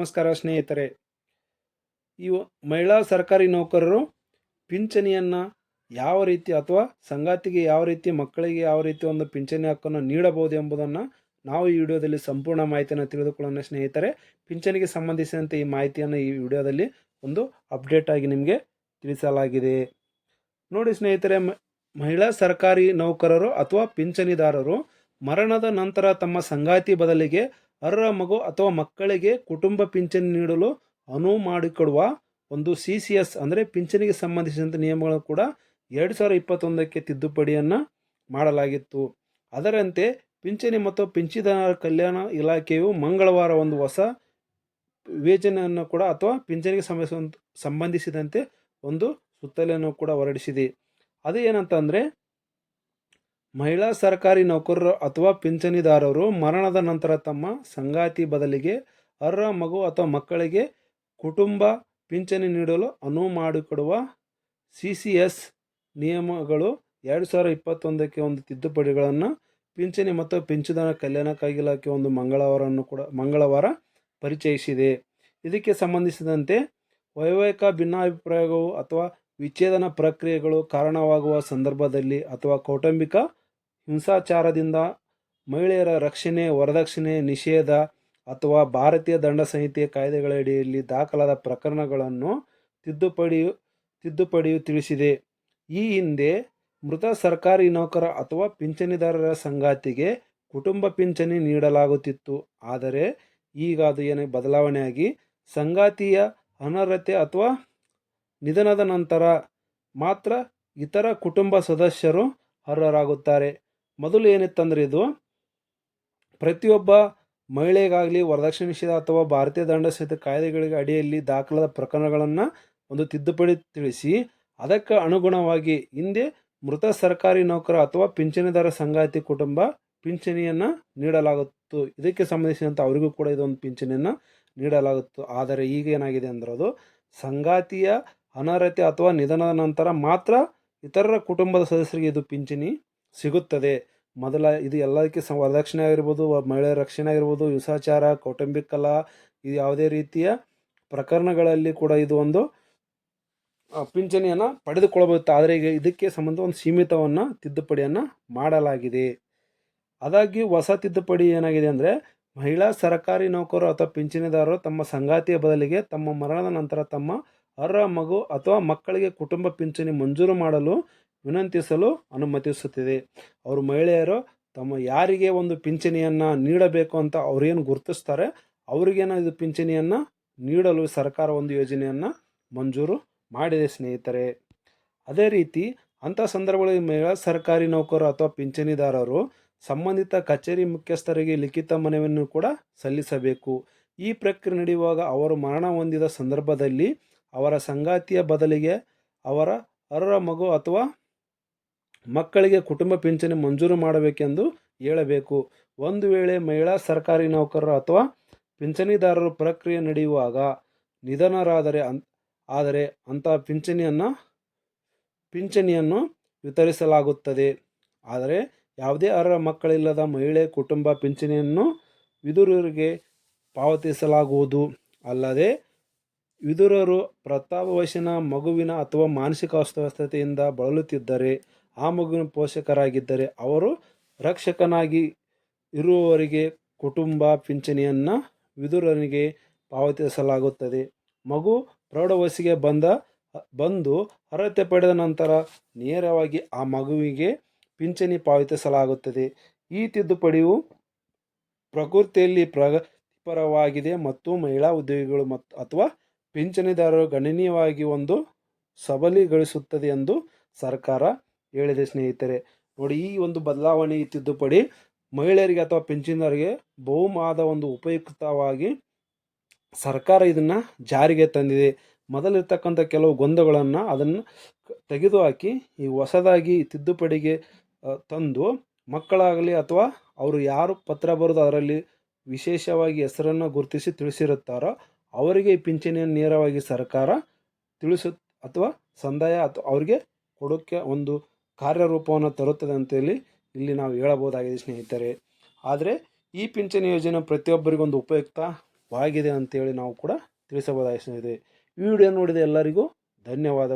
ನಮಸ್ಕಾರ ಸ್ನೇಹಿತರೆ. ಇವು ಮಹಿಳಾ ಸರ್ಕಾರಿ ನೌಕರರು ಪಿಂಚಣಿಯನ್ನು ಯಾವ ರೀತಿ ಅಥವಾ ಸಂಗಾತಿಗೆ ಯಾವ ರೀತಿ, ಮಕ್ಕಳಿಗೆ ಯಾವ ರೀತಿ ಒಂದು ಪಿಂಚಣಿ ಹಕ್ಕನ್ನು ನೀಡಬಹುದು ಎಂಬುದನ್ನು ನಾವು ಈ ವಿಡಿಯೋದಲ್ಲಿ ಸಂಪೂರ್ಣ ಮಾಹಿತಿಯನ್ನು ತಿಳಿದುಕೊಳ್ಳೋಣ ಸ್ನೇಹಿತರೆ. ಪಿಂಚಣಿಗೆ ಸಂಬಂಧಿಸಿದಂತೆ ಈ ಮಾಹಿತಿಯನ್ನು ಈ ವಿಡಿಯೋದಲ್ಲಿ ಒಂದು ಅಪ್ಡೇಟ್ ಆಗಿ ನಿಮಗೆ ತಿಳಿಸಲಾಗಿದೆ. ನೋಡಿ ಸ್ನೇಹಿತರೆ ಮಹಿಳಾ ಸರ್ಕಾರಿ ನೌಕರರು ಅಥವಾ ಪಿಂಚಣಿದಾರರು ಮರಣದ ನಂತರ ತಮ್ಮ ಸಂಗಾತಿ ಬದಲಿಗೆ ಅರ್ಹ ಮಗು ಅಥವಾ ಮಕ್ಕಳಿಗೆ ಕುಟುಂಬ ಪಿಂಚಣಿ ನೀಡಲು ಅನುವು ಮಾಡಿಕೊಡುವ ಒಂದು ಸಿ ಸಿ ಎಸ್ ಅಂದರೆ ಪಿಂಚಣಿಗೆ ಸಂಬಂಧಿಸಿದಂಥ ನಿಯಮಗಳು ಕೂಡ ಎರಡು ಸಾವಿರ ಇಪ್ಪತ್ತೊಂದಕ್ಕೆ ತಿದ್ದುಪಡಿಯನ್ನು ಮಾಡಲಾಗಿತ್ತು. ಅದರಂತೆ ಪಿಂಚಣಿ ಮತ್ತು ಪಿಂಚಿದಾರರ ಕಲ್ಯಾಣ ಇಲಾಖೆಯು ಮಂಗಳವಾರ ಒಂದು ಹೊಸ ವಿವೇಚನೆಯನ್ನು ಕೂಡ ಅಥವಾ ಪಿಂಚಣಿಗೆ ಸಂಬಂಧಿಸಿದಂತ ಒಂದು ಸುತ್ತಲೆಯನ್ನು ಕೂಡ ಹೊರಡಿಸಿದೆ. ಅದು ಏನಂತಂದರೆ ಮಹಿಳಾ ಸರ್ಕಾರಿ ನೌಕರರು ಅಥವಾ ಪಿಂಚಣಿದಾರರು ಮರಣದ ನಂತರ ತಮ್ಮ ಸಂಗಾತಿ ಬದಲಿಗೆ ಅರ್ಹ ಮಗು ಅಥವಾ ಮಕ್ಕಳಿಗೆ ಕುಟುಂಬ ಪಿಂಚಣಿ ನೀಡಲು ಅನುವು ಮಾಡಿಕೊಡುವ ಸಿ ಸಿ ಎಸ್ ನಿಯಮಗಳು ಎರಡು ಸಾವಿರ ಇಪ್ಪತ್ತೊಂದಕ್ಕೆ ಒಂದು ತಿದ್ದುಪಡಿಗಳನ್ನು ಪಿಂಚಣಿ ಮತ್ತು ಪಿಂಚಣಿದಾರ ಕಲ್ಯಾಣಕ್ಕಾಗಿ ಇಲಾಖೆ ಒಂದು ಮಂಗಳವಾರವನ್ನು ಕೂಡ ಮಂಗಳವಾರ ಪರಿಚಯಿಸಿದೆ. ಇದಕ್ಕೆ ಸಂಬಂಧಿಸಿದಂತೆ ವೈವಾಹಿಕ ಭಿನ್ನಾಭಿಪ್ರಾಯಗಳು ಅಥವಾ ವಿಚ್ಛೇದನ ಪ್ರಕ್ರಿಯೆಗಳು ಕಾರಣವಾಗುವ ಸಂದರ್ಭದಲ್ಲಿ ಅಥವಾ ಕೌಟುಂಬಿಕ ಹಿಂಸಾಚಾರದಿಂದ ಮಹಿಳೆಯರ ರಕ್ಷಣೆ, ವರದಕ್ಷಿಣೆ, ನಿಷೇಧ ಅಥವಾ ಭಾರತೀಯ ದಂಡ ಸಂಹಿತೆ ಕಾಯ್ದೆಗಳಡಿಯಲ್ಲಿ ದಾಖಲಾದ ಪ್ರಕರಣಗಳನ್ನು ತಿದ್ದುಪಡಿಯು ತಿದ್ದುಪಡಿಯು ತಿಳಿಸಿದೆ. ಈ ಹಿಂದೆ ಮೃತ ಸರ್ಕಾರಿ ನೌಕರ ಅಥವಾ ಪಿಂಚಣಿದಾರರ ಸಂಗಾತಿಗೆ ಕುಟುಂಬ ಪಿಂಚಣಿ ನೀಡಲಾಗುತ್ತಿತ್ತು. ಆದರೆ ಈಗ ಅದು ಏನೇ ಬದಲಾವಣೆಯಾಗಿ ಸಂಗಾತಿಯ ಅನರ್ಹತೆ ಅಥವಾ ನಿಧನದ ನಂತರ ಮಾತ್ರ ಇತರ ಕುಟುಂಬ ಸದಸ್ಯರು ಅರ್ಹರಾಗುತ್ತಾರೆ. ಮೊದಲು ಏನಿತ್ತಂದ್ರೆ ಇದು ಪ್ರತಿಯೊಬ್ಬ ಮಹಿಳೆಗಾಗಲಿ ವರದಕ್ಷಿಣೆ ನಿಷೇಧ ಅಥವಾ ಭಾರತೀಯ ದಂಡ ಸಹಿತ ಕಾಯ್ದೆಗಳಿಗೆ ಅಡಿಯಲ್ಲಿ ದಾಖಲಾದ ಪ್ರಕರಣಗಳನ್ನು ಒಂದು ತಿದ್ದುಪಡಿ ತಿಳಿಸಿ, ಅದಕ್ಕೆ ಅನುಗುಣವಾಗಿ ಹಿಂದೆ ಮೃತ ಸರ್ಕಾರಿ ನೌಕರ ಅಥವಾ ಪಿಂಚಣಿದಾರ ಸಂಗಾತಿ ಕುಟುಂಬ ಪಿಂಚಣಿಯನ್ನು ನೀಡಲಾಗುತ್ತು. ಇದಕ್ಕೆ ಸಂಬಂಧಿಸಿದಂತೆ ಅವರಿಗೂ ಕೂಡ ಇದೊಂದು ಪಿಂಚಣಿಯನ್ನು ನೀಡಲಾಗುತ್ತು. ಆದರೆ ಈಗ ಏನಾಗಿದೆ ಅಂದ್ರೆ ಅದು ಸಂಗಾತಿಯ ಅನರ್ಹತೆ ಅಥವಾ ನಿಧನದ ನಂತರ ಮಾತ್ರ ಇತರರ ಕುಟುಂಬದ ಸದಸ್ಯರಿಗೆ ಇದು ಪಿಂಚಣಿ ಸಿಗುತ್ತದೆ. ಮೊದಲ ಇದು ಎಲ್ಲದಕ್ಕೆ ವರದಕ್ಷಿಣೆ ಆಗಿರ್ಬೋದು ಮಹಿಳೆಯರ ರಕ್ಷಣೆ ಆಗಿರ್ಬೋದು, ಹಿಂಸಾಚಾರ, ಕೌಟುಂಬಿಕ ಕಲಾ, ಇದು ಯಾವುದೇ ರೀತಿಯ ಪ್ರಕರಣಗಳಲ್ಲಿ ಕೂಡ ಇದು ಒಂದು ಪಿಂಚಣಿಯನ್ನು ಪಡೆದುಕೊಳ್ಳಬಹುದು. ಆದರೆ ಈಗ ಇದಕ್ಕೆ ಸಂಬಂಧ ಒಂದು ಸೀಮಿತವನ್ನು ತಿದ್ದುಪಡಿಯನ್ನು ಮಾಡಲಾಗಿದೆ. ಅದಾಗಿ ಹೊಸ ತಿದ್ದುಪಡಿ ಏನಾಗಿದೆ ಅಂದರೆ, ಮಹಿಳಾ ಸರ್ಕಾರಿ ನೌಕರರು ಅಥವಾ ಪಿಂಚಣಿದಾರರು ತಮ್ಮ ಸಂಗಾತಿಯ ಬದಲಿಗೆ ತಮ್ಮ ಮರಣದ ನಂತರ ತಮ್ಮ ಅರ್ಹ ಮಗು ಅಥವಾ ಮಕ್ಕಳಿಗೆ ಕುಟುಂಬ ಪಿಂಚಣಿ ಮಂಜೂರು ಮಾಡಲು ವಿನಂತಿಸಲು ಅನುಮತಿಸುತ್ತಿದೆ. ಅವರು ಮಹಿಳೆಯರು ತಮ್ಮ ಯಾರಿಗೆ ಒಂದು ಪಿಂಚಣಿಯನ್ನು ನೀಡಬೇಕು ಅಂತ ಅವ್ರೇನು ಗುರುತಿಸ್ತಾರೆ, ಅವರಿಗೇನೋ ಇದು ಪಿಂಚಣಿಯನ್ನು ನೀಡಲು ಸರ್ಕಾರ ಒಂದು ಯೋಜನೆಯನ್ನು ಮಂಜೂರು ಮಾಡಿದೆ ಸ್ನೇಹಿತರೆ. ಅದೇ ರೀತಿ ಅಂಥ ಸಂದರ್ಭಗಳಲ್ಲಿ ಮಹಿಳಾ ಸರ್ಕಾರಿ ನೌಕರರು ಅಥವಾ ಪಿಂಚಣಿದಾರರು ಸಂಬಂಧಿತ ಕಚೇರಿ ಮುಖ್ಯಸ್ಥರಿಗೆ ಲಿಖಿತ ಮನವಿಯನ್ನು ಕೂಡ ಸಲ್ಲಿಸಬೇಕು. ಈ ಪ್ರಕ್ರಿಯೆ ನಡೆಯುವಾಗ ಅವರು ಮರಣ ಹೊಂದಿದ ಸಂದರ್ಭದಲ್ಲಿ ಅವರ ಸಂಗಾತಿಯ ಬದಲಿಗೆ ಅವರ ಅರ್ಹ ಮಗು ಅಥವಾ ಮಕ್ಕಳಿಗೆ ಕುಟುಂಬ ಪಿಂಚಣಿ ಮಂಜೂರು ಮಾಡಬೇಕೆಂದು ಹೇಳಬೇಕು. ಒಂದು ವೇಳೆ ಮಹಿಳಾ ಸರ್ಕಾರಿ ನೌಕರರು ಅಥವಾ ಪಿಂಚಣಿದಾರರು ಪ್ರಕ್ರಿಯೆ ನಡೆಯುವಾಗ ನಿಧನರಾದರೆ ಅನ್, ಆದರೆ ಅಂಥ ಪಿಂಚಣಿಯನ್ನು ಪಿಂಚಣಿಯನ್ನು ವಿತರಿಸಲಾಗುತ್ತದೆ. ಆದರೆ ಯಾವುದೇ ಅರ್ಹ ಮಕ್ಕಳಿಲ್ಲದ ಮಹಿಳೆ ಕುಟುಂಬ ಪಿಂಚಣಿಯನ್ನು ವಿದುರರಿಗೆ ಪಾವತಿಸಲಾಗುವುದು. ಅಲ್ಲದೆ ವಿದುರರು ಪ್ರತಾಪ ವಯಸ್ಸಿನ ಮಗುವಿನ ಅಥವಾ ಮಾನಸಿಕ ಅಸ್ವಸ್ಥತೆಯಿಂದ ಬಳಲುತ್ತಿದ್ದರೆ ಆ ಮಗುವಿನ ಪೋಷಕರಾಗಿದ್ದರೆ ಅವರು ರಕ್ಷಕನಾಗಿ ಇರುವವರಿಗೆ ಕುಟುಂಬ ಪಿಂಚಣಿಯನ್ನು ವಿದುರನಿಗೆ ಪಾವತಿಸಲಾಗುತ್ತದೆ. ಮಗು ಪ್ರೌಢವಯಸ್ಸಿಗೆ ಬಂದ, ಬಂದು ಅರ್ಹತೆ ಪಡೆದ ನಂತರ ನೇರವಾಗಿ ಆ ಮಗುವಿಗೆ ಪಿಂಚಣಿ ಪಾವತಿಸಲಾಗುತ್ತದೆ. ಈ ತಿದ್ದುಪಡಿಯು ಪ್ರಕೃತಿಯಲ್ಲಿ ಪ್ರಗತಿಪರವಾಗಿದೆ ಮತ್ತು ಮಹಿಳಾ ಉದ್ಯೋಗಿಗಳು ಮತ್ತು ಅಥವಾ ಪಿಂಚಣಿದಾರರು ಗಣನೀಯವಾಗಿ ಒಂದು ಸಬಲೀಗೊಳಿಸುತ್ತದೆ ಎಂದು ಸರ್ಕಾರ ಹೇಳಿದೆ ಸ್ನೇಹಿತರೆ. ನೋಡಿ, ಈ ಒಂದು ಬದಲಾವಣೆ ಈ ತಿದ್ದುಪಡಿ ಮಹಿಳೆಯರಿಗೆ ಅಥವಾ ಪಿಂಚಣಿದಾರರಿಗೆ ಬಹುಮಾದ ಒಂದು ಉಪಯುಕ್ತವಾಗಿ ಸರ್ಕಾರ ಇದನ್ನು ಜಾರಿಗೆ ತಂದಿದೆ. ಮೊದಲಿರ್ತಕ್ಕಂಥ ಕೆಲವು ಗೊಂದಗಳನ್ನು ಅದನ್ನು ತೆಗೆದುಹಾಕಿ, ಈ ಹೊಸದಾಗಿ ತಿದ್ದುಪಡಿಗೆ ತಂದು ಮಕ್ಕಳಾಗಲಿ ಅಥವಾ ಅವರು ಯಾರು ಪತ್ರ ಬರೆದು ಅದರಲ್ಲಿ ವಿಶೇಷವಾಗಿ ಹೆಸರನ್ನು ಗುರುತಿಸಿ ತಿಳಿಸಿರುತ್ತಾರೋ ಅವರಿಗೆ ಈ ಪಿಂಚಣಿಯನ್ನು ನೇರವಾಗಿ ಸರ್ಕಾರ ತಿಳಿಸು ಅಥವಾ ಸಂದಾಯ ಅಥವಾ ಅವರಿಗೆ ಕೊಡೋಕ್ಕೆ ಒಂದು ಕಾರ್ಯರೂಪವನ್ನು ತರುತ್ತದೆ ಅಂತೇಳಿ ಇಲ್ಲಿ ನಾವು ಹೇಳಬಹುದಾಗಿದೆ, ಸ್ನೇಹಿತರೆ. ಆದರೆ ಈ ಪಿಂಚಣಿ ಯೋಜನೆ ಪ್ರತಿಯೊಬ್ಬರಿಗೊಂದು ಉಪಯುಕ್ತವಾಗಿದೆ ಅಂತೇಳಿ ನಾವು ಕೂಡ ತಿಳಿಸಬಹುದಾಗಿದೆ. ಈ ವಿಡಿಯೋ ನೋಡಿದ ಎಲ್ಲರಿಗೂ ಧನ್ಯವಾದ